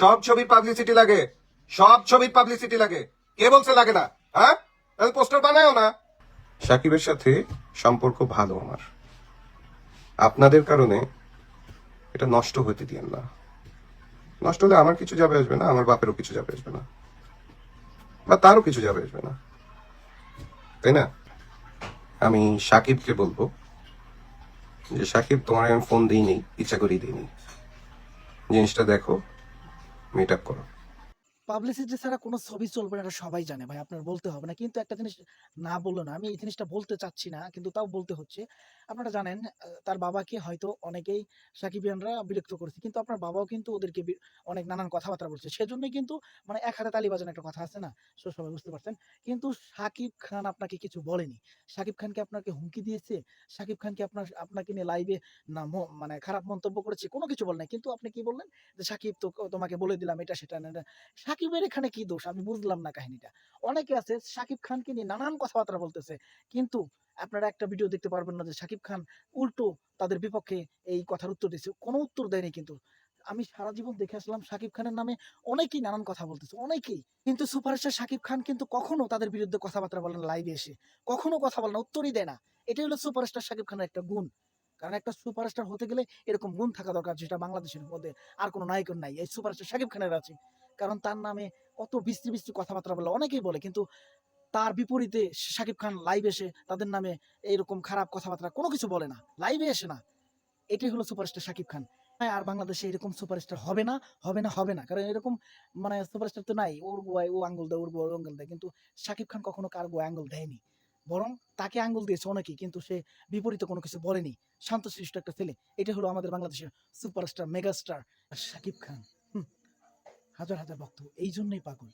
সব ছবির পাবলিসিটি লাগে। সব ছবির পাবলিসিটি লাগে। কে বলছে লাগে না? হ্যাঁ? তাহলে পোস্টার বানায়ও না। সাকিবের সাথে সম্পর্ক ভালো আমার। আপনাদের কারণে এটা নষ্ট হতে দিয়েন না। নষ্ট হলে আমার কিছু যাবে আসবে না, আমার বাপেরও কিছু যাবে আসবে না। বা তারও কিছু যাবে আসবে না। তাই না? আমি সাকিবকে বলব যে, সাকিব, তোমার আমি ফোন দিইনি, ইচ্ছা করেই দিইনি। জিনিসটা দেখো মিট আপ করো। পাবলিসিটি ছাড়া কোনো ছবি চলবে না, এটা সবাই জানে ভাই, আপনার বলতে হবে না। কিন্তু একটা জিনিস না বলল না, আমি এই জিনিসটা বলতে চাচ্ছি না, কিন্তু তাও বলতে হচ্ছে। আপনারা জানেন তার বাবাকে হয়তো অনেকেই সাকিবিয়ানরা বিরক্ত করেছে, কিন্তু আপনার বাবাও কিন্তু ওদেরকে অনেক নানান কথাবার্তা বলছে। সেজন্যই কিন্তু মানে এক হাতে তালি বাজানো একটা কথা আছে না? সো সবাই বুঝতে পারছেন? কিন্তু সাকিব খান আপনাকে কিছু বলেনি। সাকিব খানকে আপনাকে হুমকি দিয়েছে? সাকিব খানকে আপনার, আপনাকে নিয়ে লাইভে না মানে খারাপ মন্তব্য করেছে? কোনো কিছু বল নাই। কিন্তু আপনি কি বললেন? যে সাকিব তো তোমাকে বলে দিলাম এটা, সেটা না এটা। সাকিবের এখানে কি দোষ? আমি বুঝলাম না কাহিনীটা। অনেকে আছে, সাকিব খানকে নিয়ে নানান কথাবার্তা বলতেছে। কিন্তু আপনারা একটা ভিডিও দেখতে পারবেন না যে সাকিব খান উল্টো তাদের বিপক্ষে এই কথার উত্তর দিচ্ছে কোনো উত্তর দেয়নি কিন্তু। আমি সারা জীবন দেখে আসলাম সাকিব খানের নামে অনেকেই নানান কথা বলতেছে, অনেকেই। কিন্তু সুপারস্টার সাকিব খান কিন্তু কখনো তাদের বিরুদ্ধে কথাবার্তা বলেন লাইভে এসে। কখনো কথা বলে না, উত্তরই দেয় না। এটাই হলো সুপারস্টার সাকিব খানের একটা গুণ। কারণ একটা সুপারস্টার হতে গেলে এরকম গুণ থাকা দরকার যেটা বাংলাদেশের মধ্যে আর কোনো নায়কের নাই। এই সুপারস্টার সাকিব খানের আছে। কারণ তার নামে কত বিশ্রী বিশ্রী কথাবার্তা বলে, অনেকেই বলে, কিন্তু তার বিপরীতে শাকিব খান লাইভ এসে তাদের নামে এইরকম খারাপ কথাবার্তা কোনো কিছু বলে না লাইভে এসে না। এটাই হলো সুপারস্টার শাকিব খান। হ্যাঁ আর বাংলাদেশে এরকম সুপারস্টার হবে না হবে না হবে না, কারণ এরকম মানে সুপারস্টার তো নাই ওর গোয়ায় ও আঙ্গুল দেয় ওর গোয়ায় আঙ্গুল দেয়, কিন্তু শাকিব খান কখনো কার গোয়ায় আঙ্গুল দেয়নি। বরং তাকে আঙ্গুল দিয়েছে অনেকেই, কিন্তু সে বিপরীতে কোনো কিছু বলেনি। শান্ত শান্তশিষ্ট একটা ছেলে এটা হলো আমাদের বাংলাদেশের সুপারস্টার মেগাস্টার শাকিব খান। হাজার হাজার ভক্ত। এই জন্যই পাগল।